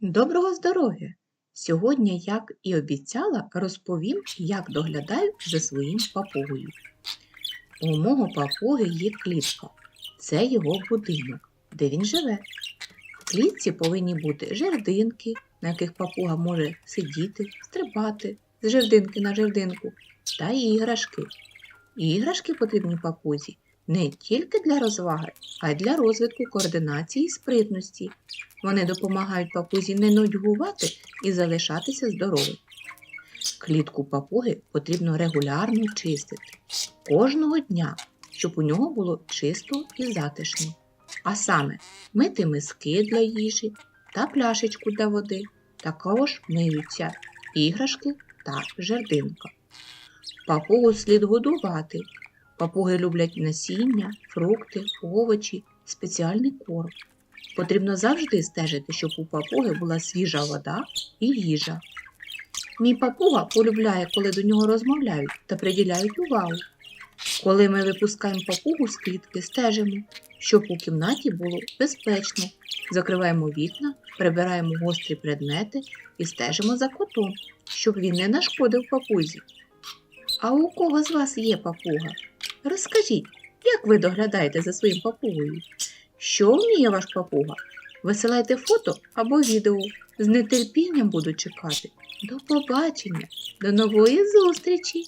Доброго здоров'я! Сьогодні, як і обіцяла, розповім, як доглядаю за своїм папугою. У мого папуги є клітка. Це його будинок, де він живе. В клітці повинні бути жердинки, на яких папуга може сидіти, стрибати з жердинки на жердинку, та іграшки. Іграшки потрібні папузі не тільки для розваги, а й для розвитку координації і спритності. Вони допомагають папузі не нудьгувати і залишатися здоровим. Клітку папуги потрібно регулярно чистити кожного дня, щоб у нього було чисто і затишно. А саме мити миски для їжі та пляшечку для води, також миються іграшки та жердинка. Папугу слід годувати. Папуги люблять насіння, фрукти, овочі, спеціальний корм. Потрібно завжди стежити, щоб у папуги була свіжа вода і їжа. Мій папуга полюбляє, коли до нього розмовляють та приділяють увагу. Коли ми випускаємо папугу з клітки, стежимо, щоб у кімнаті було безпечно. Закриваємо вікна, прибираємо гострі предмети і стежимо за котом, щоб він не нашкодив папузі. А у кого з вас є папуга? Розкажіть, як ви доглядаєте за своїм папугою? Що вміє ваш папуга? Висилайте фото або відео. З нетерпінням буду чекати. До побачення, до нової зустрічі!